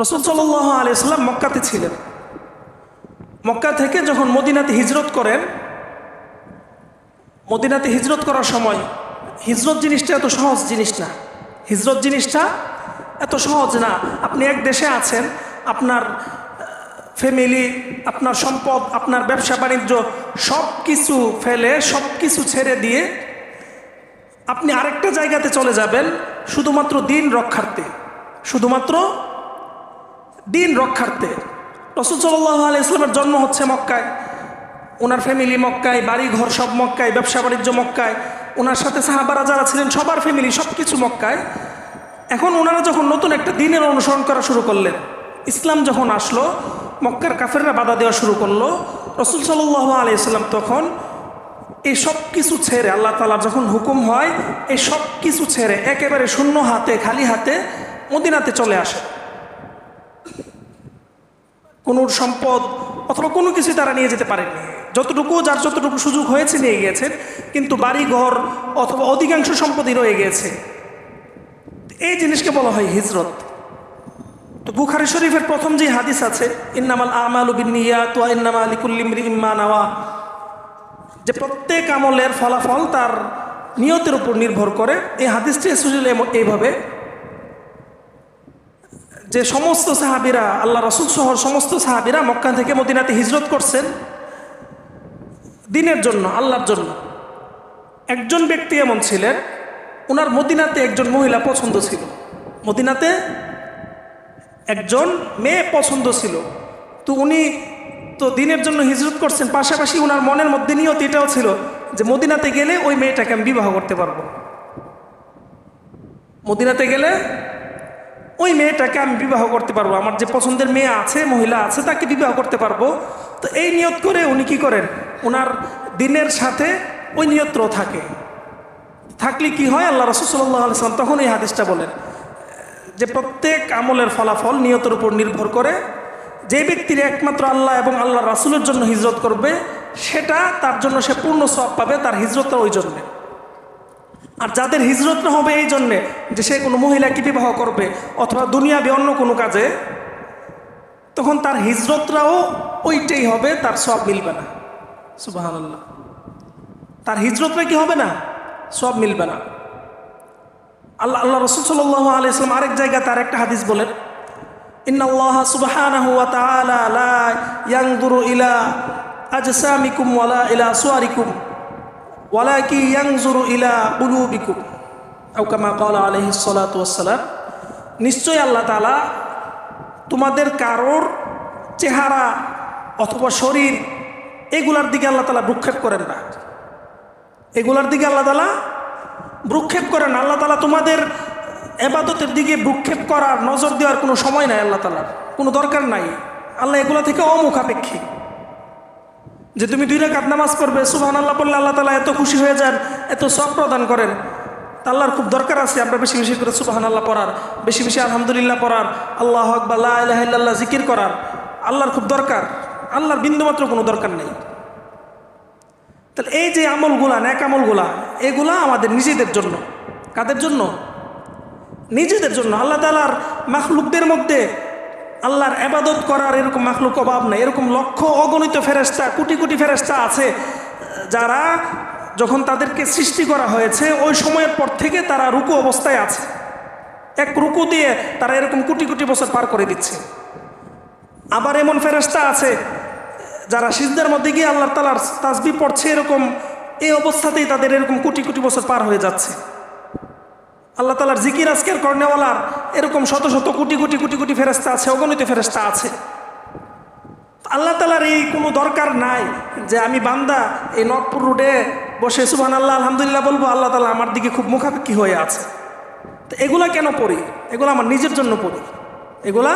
রসুল সাল্লাহ আলিয়াল্লাম মক্কাতে ছিলেন। মক্কা থেকে যখন মদিনাতে হিজরত করেন, মদিনাতে হিজরত করার সময় হিজরত জিনিসটা এত সহজ জিনিস না। হিজরত জিনিসটা এত সহজ না। আপনি এক দেশে আছেন, আপনার ফ্যামিলি আপনার সম্পদ, আপনার ব্যবসা, বাণিজ্য সব কিছু ফেলে সব কিছু ছেড়ে দিয়ে আপনি আরেকটা জায়গাতে চলে যাবেন, শুধুমাত্র দিন রক্ষার্থে। শুধুমাত্র দিন রক্ষার্থে। রসুল সাল্লাহ আলি ইসলামের জন্ম হচ্ছে মক্কায়। ওনার ফ্যামিলি মক্কায় বাড়ি ঘর সব মক্কায়, ব্যবসা বাণিজ্য মক্কায়। ওনার সাথে সাহাবারা যারা ছিলেন, সবার ফ্যামিলি সব কিছু মক্কায়। এখন ওনারা যখন নতুন একটা দিনের অনুসরণ করা শুরু করলেন, ইসলাম যখন আসলো, মক্কার কাফেররা বাধা দেওয়া শুরু করল, রসুল সাল্লাহ ইসলাম তখন এই সব কিছু ছেড়ে, আল্লাহ তালা যখন হুকুম হয়, এই সব কিছু ছেড়ে একেবারে শূন্য হাতে, খালি হাতে মদিনাতে চলে আসে কোনো সম্পদ অথবা কোনো কিছু তারা নিয়ে যেতে পারেনি যতটুকু যার যতটুকু সুযোগ হয়েছে নিয়ে গিয়েছেন কিন্তু বাড়ি ঘর অথবা অধিকাংশ সম্পদই রয়ে গিয়েছে। এই জিনিসকে বলা হয় হিজরত। তো বুখারি শরীফের প্রথম যে হাদিস আছে, ইন্নামাল আমাল বিনিয়া তো ইন্নামা আলিকুল্লিমরি ইম্মা নাওয়া, যে প্রত্যেক আমলের ফলাফল তার নিয়তের উপর নির্ভর করে। এই হাদিসটি এইভাবে যে সমস্ত সাহাবিরা, আল্লাহ রসুল সহ সমস্ত সাহাবিরা মক্কা থেকে মদিনাতে হিজরত করছেন, দিনের জন্য, আল্লাহর জন্য। একজন ব্যক্তি এমন ছিলেন ওনার মদিনাতে একজন মহিলা পছন্দ ছিল। মদিনাতে একজন মেয়ে পছন্দ ছিল। তো উনি তো দিনের জন্য হিজরত করছেন, পাশাপাশি ওনার মনের মধ্যে নিয়ত এটাও ছিল যে মদিনাতে গেলে ওই মেয়েটাকে আমি বিবাহ করতে পারব। মদিনাতে গেলে ওই মেয়েটাকে আমি বিবাহ করতে পারব। আমার যে পছন্দের মেয়ে আছে, মহিলা আছে, তাকে বিবাহ করতে পারব। তো এই নিয়ত করে উনি কি করেন? ওনার দিনের সাথে ওই নিয়ত্র থাকে। থাকলে কি হয়? আল্লাহ রসুল্লাহ আলসালাম তখন এই হাদিসটা বলেন। যে প্রত্যেক আমলের ফলাফল নিয়তের উপর নির্ভর করে। যে ব্যক্তির একমাত্র আল্লাহ এবং আল্লাহ রাসুলের জন্য হিজরত করবে, সেটা তার জন্য সে পূর্ণ সব পাবে, তার হিজরতটা ওই জন্যে। আর যাদের হিজরত না হবে এই জন্যে যে সে কোনো মহিলাকে বিবাহ করবে অথবা দুনিয়াবি অন্য কোনো কাজে, তখন তার হিজরতরাও ওইটাই হবে, তার সব মিলবে না। সুবাহান আল্লাহ তার হিজরতরা কি হবে না? সব মিলবে না। আল্লাহ আল্লাহ রসুল সাল্লাহ আলি আরেক জায়গায় তার একটা হাদিস বলেন, ইন্না আল্লাহ লা ইয়ানজুরু ইলা আজসামিকুম ওয়ালা ইলা সুয়ারিকুম ওয়ালাকি ইয়ানজুরু ইলা কুলুবিকুম। আও কামা ক্বালা আলাইহিস সালাতু ওয়াসসালাম। নিশ্চয় আল্লাহ তাআলা তোমাদের কারোর চেহারা অথবা শরীর এগুলার দিকে আল্লাহ তাআলা ভ্রুক্ষেপ করেন না। এগুলার দিকে আল্লাহ তাআলা ভ্রুক্ষেপ করেন আল্লাহ তালা তোমাদের এবাদতের দিকে ভ্রুক্ষেপ করার নজর দেওয়ার কোনো সময় নাই আল্লাহ তালার কোনো দরকার নাই। আল্লাহ এগুলা থেকে অমুখাপেক্ষী। যে তুমি দুই রেখাত নামাজ পড়বে সুবাহ আল্লাহ পড়লে আল্লাহ তালা এত খুশি হয়ে যান, এত সব প্রদান করেন। আল্লাহর খুব দরকার আছে আমরা বেশি বেশি করে সুবাহান আল্লাহ পড়ার, বেশি বেশি আলহামদুলিল্লাহ পড়ার, আল্লাহ আকবাহ আল্লাহ জিকির করার। আল্লাহর খুব দরকার, আল্লাহর বিন্দুমাত্র কোনো দরকার নেই। তাহলে এই যে আমলগুলা ন্যাক আমলগুলা, এগুলা আমাদের নিজেদের জন্য। কাদের জন্য? নিজেদের জন্য। আল্লাহ তালার মাখলুকদের মধ্যে আল্লাহর আবাদত করার এরকম মাখলুক অভাব নেই, এরকম লক্ষ অগণিত ফেরেস্তা কোটি কোটি ফেরেস্তা আছে, যারা যখন তাদেরকে সৃষ্টি করা হয়েছে, ওই সময়ের পর থেকে তারা রুকু অবস্থায় আছে। এক রুকু দিয়ে তারা এরকম কোটি কোটি বছর পার করে দিচ্ছে। আবার এমন ফেরেস্তা আছে, যারা সিজদার মধ্যে গিয়ে আল্লাহ তালার তাসবি পড়ছে, এরকম এই অবস্থাতেই তাদের এরকম কোটি কোটি বছর পার হয়ে যাচ্ছে। আল্লাহ তালার জিকির আজকের কর্নেওয়ালার এরকম শত শত কোটি কোটি কোটি কোটি ফেরেস্তা আছে, অগণিত ফেরেস্তা আছে। আল্লাহ তালার এই কোনো দরকার নাই যে আমি বান্দা এই নবপুর রোডে বসে সুবান আল্লাহ আলহামদুলিল্লাহ বলব, আল্লাহ তালা আমার দিকে খুব মুখাপেক্ষি হয়ে আছে। তো এগুলা কেন পড়ি? এগুলো আমার নিজের জন্য পড়ি। এগুলা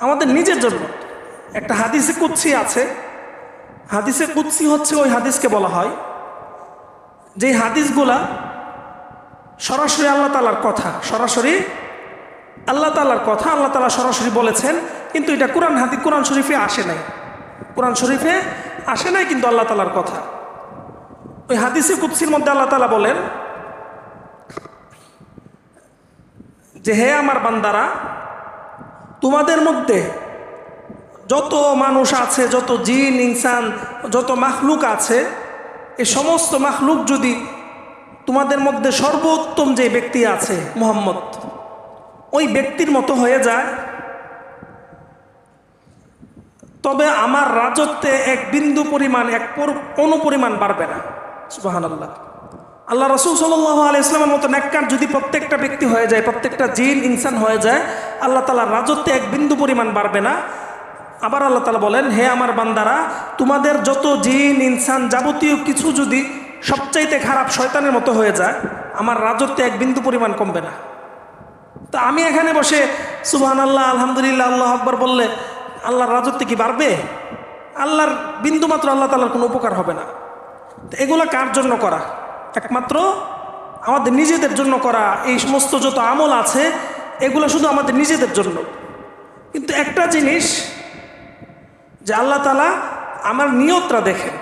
আমাদের নিজের জন্য। একটা হাদিসে কুৎসি আছে। হাদিসে কুৎসি হচ্ছে ওই হাদিসকে বলা হয়। যে হাদিসগুলা সরাসরি আল্লাহ তালার কথা, সরাসরি আল্লাহ তালার কথা আল্লাহ তালা সরাসরি বলেছেন, কিন্তু এটা কোরআন হাদি কোরআন শরীফে আসে নাই। কোরআন শরীফে আসে নাই কিন্তু আল্লাহ তালার কথা। ওই হাদিসে কুৎসির মধ্যে আল্লাহ তালা বলেন, যে হে আমার বান্দারা, তোমাদের মধ্যে যত মানুষ আছে, যত জিন, ইনসান, যত মাখলুক আছে এই সমস্ত মাখলুক যদি তোমাদের মধ্যে সর্বোত্তম যে ব্যক্তি আছে মোহাম্মদ, ওই ব্যক্তির মতো হয়ে যায়। তবে আমার রাজত্বে এক বিন্দু পরিমাণ, এক পর- পরিমাণ বাড়বে না। সুবাহান আল্লাহ আল্লাহ রসুল সাল্লাহ আলি ইসলামের মতো নেককার যদি প্রত্যেকটা ব্যক্তি হয়ে যায়, প্রত্যেকটা জিন, ইনসান হয়ে যায়, আল্লাহ তালার রাজত্বে এক বিন্দু পরিমাণ বাড়বে না। আবার আল্লাহ তালা বলেন, হে আমার বান্দারা, তোমাদের যত জিন, ইনসান যাবতীয় কিছু যদি সবচাইতে খারাপ শয়তানের মতো হয়ে যায়, আমার রাজত্বে এক বিন্দু পরিমাণ কমবে না। তা আমি এখানে বসে সুবহান আল্লাহ আলহামদুলিল্লাহ, আল্লাহ আকবর বললে, আল্লাহর রাজত্বে কি বাড়বে? আল্লাহর বিন্দুমাত্র আল্লাহ তালার কোনো উপকার হবে না। তো এগুলো কার জন্য করা? একমাত্র আমাদের নিজেদের জন্য করা, এই সমস্ত যত আমল আছে, এগুলো শুধু আমাদের নিজেদের জন্য। কিন্তু একটা জিনিস, যে আল্লাহ তালা আমার নিয়তরা দেখেন।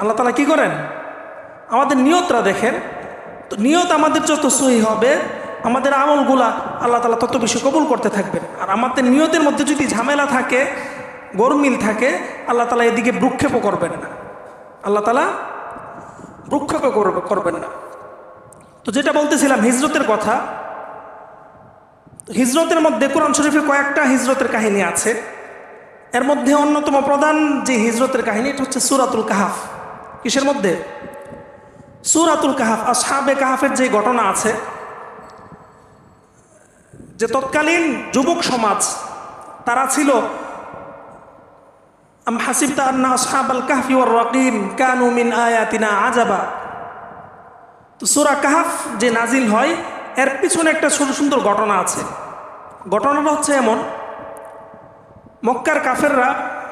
আল্লাহ তালা কি করেন? আমাদের নিয়তরা দেখেন। তো নিয়ত আমাদের যত সহি হবে, আমাদের আমলগুলা আল্লাহ তালা তত বেশি কবুল করতে থাকবেন। আর আমাদের নিয়তের মধ্যে যদি ঝামেলা থাকে, গরমিল থাকে, আল্লাহ তালা এদিকে ভ্রুক্ষেপও করবেন না। আল্লাহ তালা করবে, করবেন না। তো যেটা বলতেছিলাম, হিজরতের কথা। হিজরতের মধ্যে কোরআন শরীফে কয়েকটা হিজরতের কাহিনী আছে। এর মধ্যে অন্যতম প্রধান যে হিজরতের কাহিনী, এটা হচ্ছে সুরাতুল কাহাফ। কিসের মধ্যে? সুরাতুল কাহাফ, আসহাবে কাহাফের যে ঘটনা আছে, যে তৎকালীন যুবক সমাজ, তারা ছিল, আম হাসিবতা আন্না আসহাবাল কাহফি ওয়ার রাকিম কানু মিন আয়াতিনা আজাবা তো সুরা কাহাফ যে নাজিল হয়, এর পিছনে একটা ছোট সুন্দর ঘটনা আছে। ঘটনাটা হচ্ছে এমন, মক্কার কাফেররা,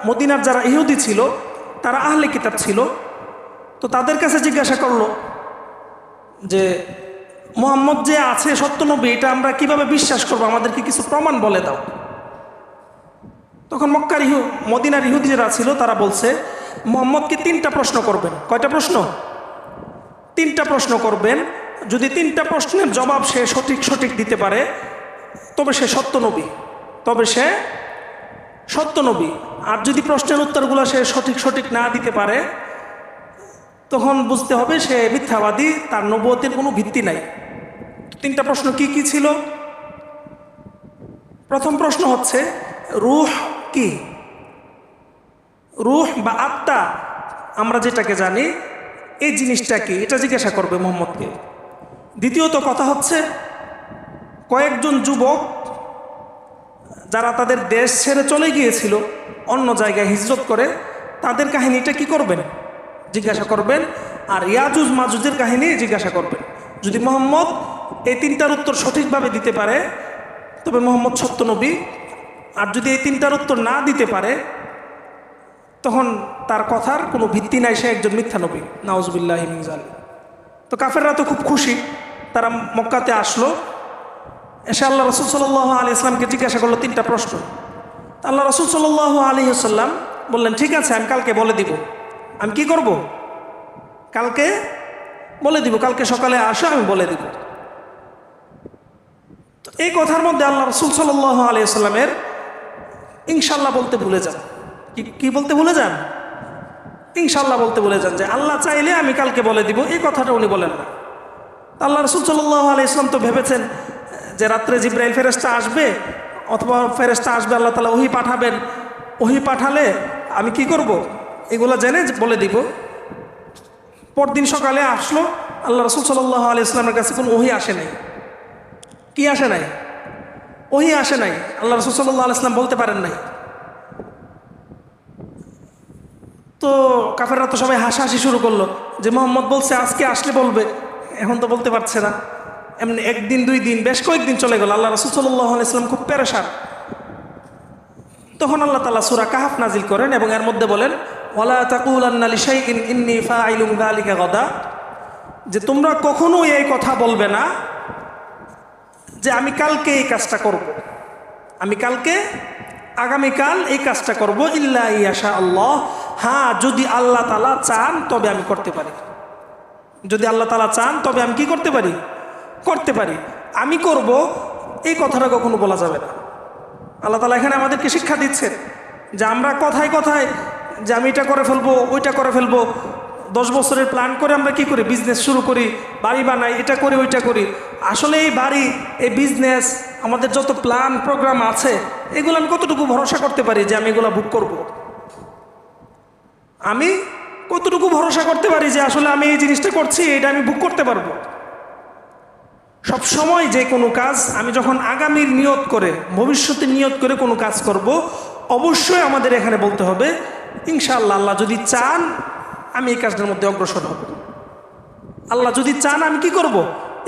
মদিনার যারা ইহুদি ছিল, তারা আহলে কিতাব ছিল তো তাদের কাছে জিজ্ঞাসা করল যে, মোহাম্মদ যে আছে সত্যনবী এটা আমরা কীভাবে বিশ্বাস করব? আমাদেরকে কিছু প্রমাণ বলে দাও। তখন মক্কার ইহু, মদিনার ইহুদি যারা ছিল, তারা বলছে, মোহাম্মদকে তিনটা প্রশ্ন করবেন। কয়টা প্রশ্ন? তিনটা প্রশ্ন করবেন। যদি তিনটা প্রশ্নের জবাব সে সঠিক সঠিক দিতে পারে, তবে সে সত্য নবী। তবে সে সত্য নবী। আর যদি প্রশ্নের উত্তরগুলো সে সঠিক সঠিক না দিতে পারে তখন বুঝতে হবে সে মিথ্যাবাদী, তার নবতের কোনো ভিত্তি নাই। তিনটা প্রশ্ন কি কি ছিল? প্রথম প্রশ্ন হচ্ছে, রুহ কি? রুহ বা আত্মা, আমরা যেটাকে জানি, এই জিনিসটা কি? এটা জিজ্ঞাসা করবে মোহাম্মদকে। দ্বিতীয়ত কথা হচ্ছে, কয়েকজন যুবক, যারা তাদের দেশ ছেড়ে চলে গিয়েছিল, অন্য জায়গায় হিজরত করে, তাদের কাহিনীটা কি করবেন? জিজ্ঞাসা করবেন আর ইয়াজুজ মাজুজের কাহিনী জিজ্ঞাসা করবেন। যদি মোহাম্মদ এই তিনটার উত্তর সঠিকভাবে দিতে পারে, তবে মোহাম্মদ সত্য নবী। আর যদি এই তিনটার উত্তর না দিতে পারে, তখন তার কথার কোনো ভিত্তি নাই, সে একজন মিথ্যা নবী। নাউজবিল্লাহ মিজাল তো কাফেররা তো খুব খুশি, তারা মক্কাতে আসলো। এসে আল্লাহ রসুল সাল্লাহ আলি ইসলামকে জিজ্ঞাসা করল তিনটা প্রশ্ন। আল্লাহ রসুল সাল্লাহ আলী সাল্লাম বললেন, ঠিক আছে, আমি কালকে বলে দিব। আমি কি করব? কালকে বলে দিব, কালকে সকালে আসো, আমি বলে দিব। তো এই কথার মধ্যে আল্লাহ রসুল সাল্লাহ আলি সাল্লামের ইনশাল্লাহ বলতে ভুলে যান। কি বলতে ভুলে যান? ইনশাল্লাহ বলতে ভুলে যান যে আল্লাহ চাইলে আমি কালকে বলে দিব, এই কথাটা উনি বলেন না। আল্লাহ রসুল সাল্লাহ আলি ইসলাম তো ভেবেছেন, যে রাত্রে জিব্রাইল ফেরেস্তা আসবে, অথবা ফেরেস্তা আসবে, আল্লাহ তালা ওহি পাঠাবেন। ওহি পাঠালে আমি কি করব? এগুলো জেনে বলে দিব। পরদিন সকালে আসলো, আল্লাহ রসুল সাল্লাহ আলি ইসলামের কাছে কোনো ওহি আসে নাই। কি আসে নাই? ওহি আসে নাই। আল্লাহ রসুল সাল্লাহ আলাইসলাম বলতে পারেন নাই। তো কাফেররা তো সবাই হাসাহাসি শুরু করল যে মোহাম্মদ বলছে, আজকে আসলে বলবে। এখন তো বলতে পারছে না। এমনি একদিন, দুই দিন, বেশ কয়েকদিন চলে গেল। আল্লাহ রসুল সাল্লাহ আলাইসলাম খুব পেরেশান তখন আল্লাহ তালা সুরা কাহাফ নাজিল করেন এবং এর মধ্যে বলেন দালিকা গদা। যে তোমরা কখনোই এই কথা বলবে না যে আমি কালকে এই কাজটা করব। আমি কালকে, আগামীকাল এই কাজটা করব। ইল্লা ইয়াশা আল্লাহ। হ্যাঁ যদি আল্লাহ তালা চান, তবে আমি করতে পারি। যদি আল্লাহ তালা চান, তবে আমি কি করতে পারি? করতে পারি। আমি করব, এই কথাটা কখনো বলা যাবে না। আল্লাহ তালা এখানে আমাদেরকে শিক্ষা দিচ্ছেন যে আমরা কথায় কথায় যে আমি এটা করে ফেলব, ওইটা করে ফেলব। দশ বছরের প্ল্যান করে আমরা কি করি? বিজনেস শুরু করি, বাড়ি বানাই, এটা করি, ওইটা করি। আসলে এই বাড়ি, এই বিজনেস আমাদের যত প্ল্যান প্রোগ্রাম আছে, এগুলো আমি কতটুকু ভরসা করতে পারি যে আমি এগুলো বুক করব। আমি কতটুকু ভরসা করতে পারি যে আসলে আমি এই জিনিসটা করছি, এটা আমি বুক করতে পারব? সব সময় যে কোনো কাজ, আমি যখন আগামীর নিয়ত করে ভবিষ্যতে নিয়ত করে কোনো কাজ করব, অবশ্যই আমাদের এখানে বলতে হবে ইনশাআল্লাহ আল্লাহ যদি চান, আমি এই কাজটার মধ্যে অগ্রসর হব। আল্লাহ যদি চান, আমি কি করব?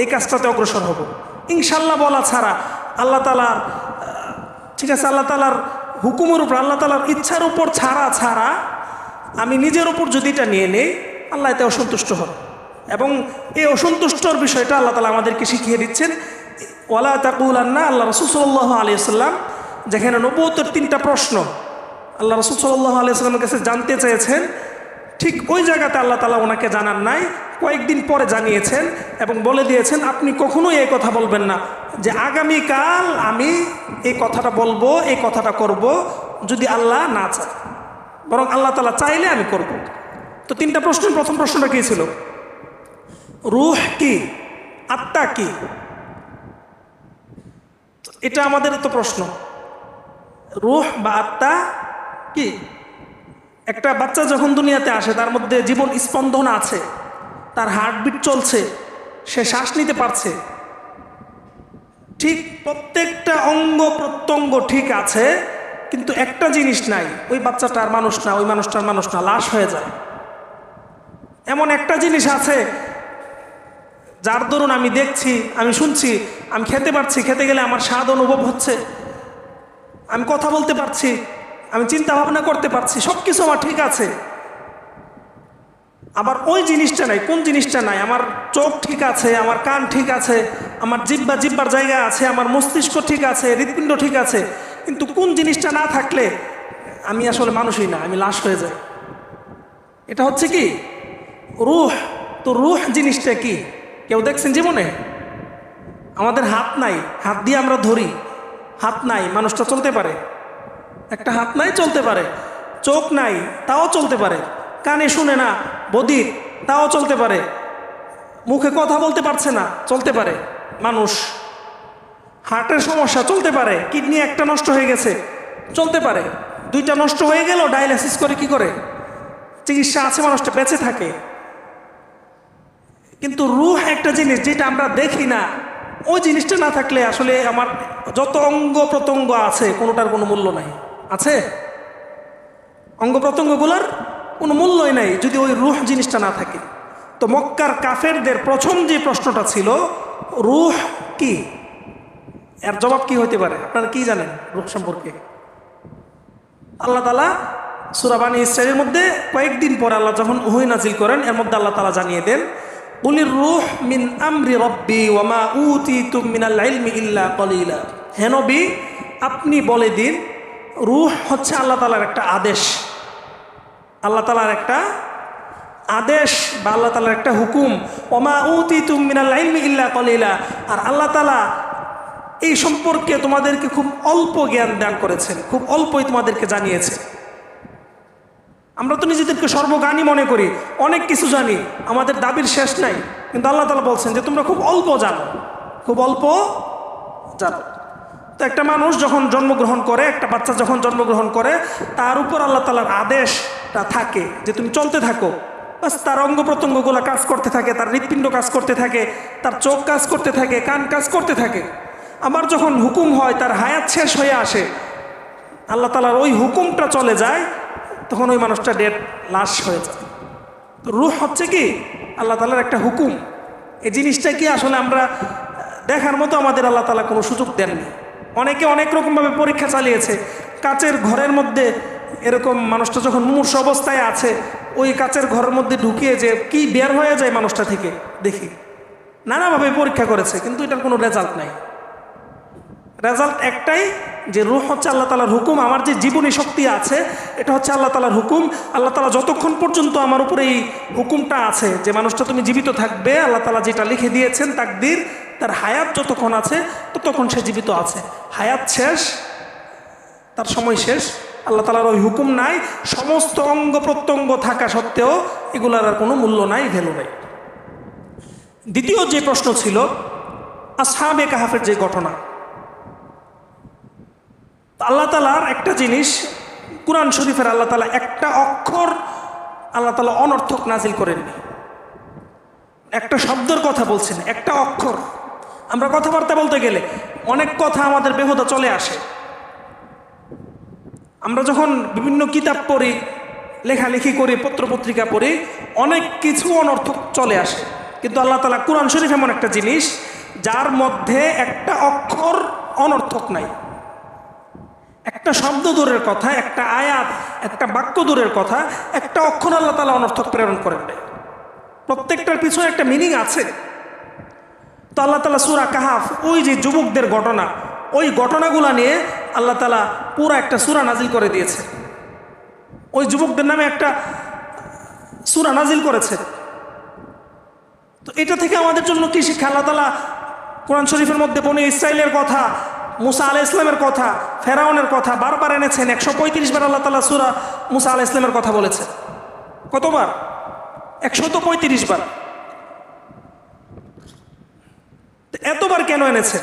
এই কাজটাতে অগ্রসর হব। ইনশাল্লাহ বলা ছাড়া আল্লাহ তালার ঠিক আছে, আল্লাহ তালার হুকুমের উপর, আল্লাহ তালার ইচ্ছার উপর ছাড়া ছাড়া আমি নিজের উপর যদি এটা নিয়ে নেই, আল্লাহ এতে অসন্তুষ্ট হন। এবং এই অসন্তুষ্টর বিষয়টা আল্লাহ তালা আমাদেরকে শিখিয়ে দিচ্ছেন। ওয়ালা তাকুল আল্লাহ রসুল সাল্লাহ আলিয়াল্লাম যেখানে নবুয়তের তিনটা প্রশ্ন আল্লাহ রসুল সাল্লাহ আলিয়াল্লামের কাছে জানতে চেয়েছেন, ঠিক ওই জায়গাতে আল্লাহ তালা ওনাকে জানান নাই, কয়েকদিন পরে জানিয়েছেন এবং বলে দিয়েছেন, আপনি কখনোই এই কথা বলবেন না, যে আগামীকাল আমি এই কথাটা বলব, এই কথাটা করব, যদি আল্লাহ না চায়। বরং আল্লাহ তালা চাইলে আমি করব। তো তিনটা প্রশ্ন, প্রথম প্রশ্নটা কী ছিল? রুহ কি? আত্মা কি? এটা আমাদের তো প্রশ্ন। রুহ বা আত্মা কি? একটা বাচ্চা যখন দুনিয়াতে আসে, তার মধ্যে জীবন স্পন্দন আছে, তার হার্টবিট চলছে, সে শ্বাস নিতে পারছে। ঠিক প্রত্যেকটা অঙ্গ প্রত্যঙ্গ ঠিক আছে, কিন্তু একটা জিনিস নাই, ওই বাচ্চাটার মানুষ না, ওই মানুষটার মানুষ না, লাশ হয়ে যায়। এমন একটা জিনিস আছে, যার দরুন আমি দেখছি, আমি শুনছি, আমি খেতে পারছি, খেতে গেলে আমার স্বাদ অনুভব হচ্ছে, আমি কথা বলতে পারছি আমি চিন্তা ভাবনা করতে পারছি সব কিছু আমার ঠিক আছে। আবার ওই জিনিসটা নাই, কোন জিনিসটা নাই? আমার চোখ ঠিক আছে, আমার কান ঠিক আছে, আমার জিব্বা জিব্বার জায়গা আছে, আমার মস্তিষ্ক ঠিক আছে, হৃৎপিণ্ড ঠিক আছে। কিন্তু কোন জিনিসটা না থাকলে আমি আসলে মানুষই না, আমি লাশ হয়ে যাই। এটা হচ্ছে কি? রুহ, তো রুহ জিনিসটা কি? কেউ দেখছেন জীবনে? আমাদের হাত নাই, হাত দিয়ে আমরা ধরি, হাত নাই, মানুষটা চলতে পারে। একটা হাত নাই চলতে পারে, চোখ নাই, তাও চলতে পারে, কানে শুনে না বদির তাও চলতে পারে, মুখে কথা বলতে পারছে না, চলতে পারে, মানুষ। হার্টের সমস্যা চলতে পারে, কিডনি একটা নষ্ট হয়ে গেছে, চলতে পারে, দুইটা নষ্ট হয়ে গেল ডায়ালিসিস করে কি করে? চিকিৎসা আছে, মানুষটা বেঁচে থাকে। কিন্তু রুহ একটা জিনিস যেটা আমরা দেখি না, ওই জিনিসটা না থাকলে আসলে আমার যত অঙ্গ প্রত্যঙ্গ আছে, কোনোটার কোনো মূল্য নাই। আছে? অঙ্গ প্রত্যঙ্গগুলোর কোনো মূল্যই নাই যদি ওই রুহ জিনিসটা না থাকে। তো মক্কার কাফেরদের প্রথম যে প্রশ্নটা ছিল, রুহ কি? এর জবাব কি হতে পারে? আপনারা কি জানেন রুহ সম্পর্কে? আল্লাহ তালা সুরাবানি ইসরায়েলের মধ্যে কয়েকদিন পর আল্লাহ যখন ওহই নাজিল করেন, এর মধ্যে আল্লাহ তালা জানিয়ে দেন উলির রুহ মিন আমরি রব্বি ওয়ামা উতি তুম মিনাল ইলমি ইল্লা হেনবি আপনি বলে দিন রুহ হচ্ছে আল্লাহ তালার একটা আদেশ। আল্লাহ তালার একটা আদেশ বা আল্লাহ তালার একটা হুকুম। ওমা উতি তুম মিনাল ইলমি ইল্লা কলিলা। আর আল্লাহ তালা এই সম্পর্কে তোমাদেরকে খুব অল্প জ্ঞান দান করেছেন, খুব অল্পই তোমাদেরকে জানিয়েছে। আমরা তো নিজেদেরকে সর্বজ্ঞানী মনে করি, অনেক কিছু জানি, আমাদের দাবির শেষ নাই। কিন্তু আল্লাহ তালা বলছেন যে তোমরা খুব অল্প জানো, খুব অল্প জানো। তো একটা মানুষ যখন জন্মগ্রহণ করে, একটা বাচ্চা যখন জন্মগ্রহণ করে, তার উপর আল্লাহ তালার আদেশটা থাকে যে তুমি চলতে থাকো। বাস তার অঙ্গ প্রত্যঙ্গগুলো কাজ করতে থাকে, তার হৃৎপিণ্ড কাজ করতে থাকে, তার চোখ কাজ করতে থাকে, কান কাজ করতে থাকে। আমার যখন হুকুম হয়, তার হায়াত শেষ হয়ে আসে, আল্লাহ তালার ওই হুকুমটা চলে যায়, তখন ওই মানুষটা ডেট লাশ হয়ে যায়। তো রুহ হচ্ছে কি? আল্লাহ তালার একটা হুকুম। এই জিনিসটা কি আসলে আমরা দেখার মতো আমাদের আল্লাহ তালা কোনো সুযোগ দেননি? অনেকে অনেক রকমভাবে পরীক্ষা চালিয়েছে। কাচের ঘরের মধ্যে এরকম মানুষটা যখন মুমূর্ষ অবস্থায় আছে, ওই কাচের ঘরের মধ্যে ঢুকিয়ে যে কি বের হয়ে যায় মানুষটা থেকে, দেখি। নানাভাবে পরীক্ষা করেছে, কিন্তু এটার কোনো রেজাল্ট নাই। রেজাল্ট একটাই, যে রুহ হচ্ছে আল্লাহ তালার হুকুম। আমার যে জীবনী শক্তি আছে, এটা হচ্ছে আল্লাহ তালার হুকুম। আল্লাহ তালা যতক্ষণ পর্যন্ত আমার উপরে এই হুকুমটা আছে, যে মানুষটা তুমি জীবিত থাকবে, আল্লাহ তালা যেটা লিখে দিয়েছেন তাকদির, তার হায়াত যতক্ষণ আছে, ততক্ষণ সে জীবিত আছে। হায়াত শেষ, তার সময় শেষ। আল্লাহ তালার ওই হুকুম নাই। সমস্ত অঙ্গ প্রত্যঙ্গ থাকা সত্ত্বেও এগুলার আর কোনো মূল্য নাই ভ্যালু নাই। দ্বিতীয় যে প্রশ্ন ছিল, আসহাবে কাহাফের যে ঘটনা আল্লাহ তালার একটা জিনিস কোরআন শরীফের আল্লাহ তালা একটা অক্ষর আল্লাহ তালা অনর্থক নাজিল করেননি একটা শব্দের কথা বলছেন, একটা অক্ষর। আমরা কথাবার্তা বলতে গেলে অনেক কথা আমাদের বেহুদা চলে আসে। আমরা যখন বিভিন্ন কিতাব পড়ি, লেখালেখি করি, পত্রপত্রিকা পড়ি, অনেক কিছু অনর্থক চলে আসে। কিন্তু আল্লাহ তালা কোরআন শরীফ এমন একটা জিনিস যার মধ্যে একটা অক্ষর অনর্থক নাই। একটা শব্দ দূরের কথা, একটা আয়াত, একটা বাক্য দূরের কথা, একটা অক্ষর আল্লাহ তালা অনর্থক প্রেরণ করেন প্রত্যেকটার পিছনে একটা মিনিং আছে। তো আল্লাহ তালা সুরা কাহাফ, ওই যে যুবকদের ঘটনা, ওই ঘটনাগুলা নিয়ে আল্লাহ তালা পুরো একটা সুরা নাজিল করে দিয়েছে ওই যুবকদের নামে একটা সুরা নাজিল করেছে। তো এটা থেকে আমাদের জন্য কি শিক্ষা? আল্লাহ তালা কোরআন শরীফের মধ্যে বনি ইসরায়েলের কথা মুসা আলাহ ইসলামের কথা, ফেরাউনের কথা, বারবার এনেছেন, একশো পঁয়ত্রিশ বার আল্লাহ তালা সুরা মুসা আলাহ ইসলামের কথা বলেছে কতবার? একশত পঁয়ত্রিশ বার। এতবার কেন এনেছেন?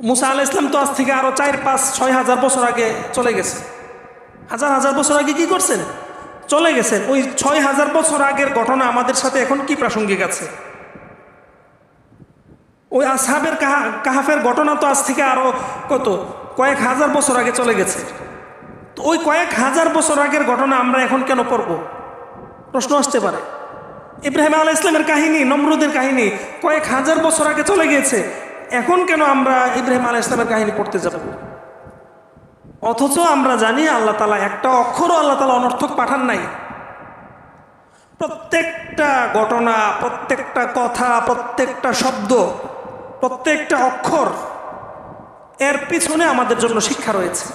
মুসা আলাহ ইসলাম তো আজ থেকে আরও চার, পাঁচ, ছয় হাজার বছর আগে চলে গেছে। হাজার হাজার বছর আগে কি করছেন? চলে গেছেন। ওই ছয় হাজার বছর আগের ঘটনা আমাদের সাথে এখন কি প্রাসঙ্গিক আছে? ওই আসহাবের কাহা, কাহাফের ঘটনা তো আজ থেকে আরও কত? কয়েক হাজার বছর আগে চলে গেছে। তো ওই কয়েক হাজার বছর আগের ঘটনা আমরা এখন কেন পড়ব? প্রশ্ন আসতে পারে। ইব্রাহিম আলাহ ইসলামের কাহিনী, নমরুদের কাহিনী, কয়েক হাজার বছর আগে চলে গিয়েছে। এখন কেন আমরা ইব্রাহিম আলাহ ইসলামের কাহিনী পড়তে যাব? অথচ আমরা জানি আল্লাহ তালা একটা অক্ষরও আল্লাহ তালা অনর্থক পাঠান নাই। প্রত্যেকটা ঘটনা, প্রত্যেকটা কথা, প্রত্যেকটা শব্দ প্রত্যেকটা অক্ষর এর পিছনে আমাদের জন্য শিক্ষা রয়েছে।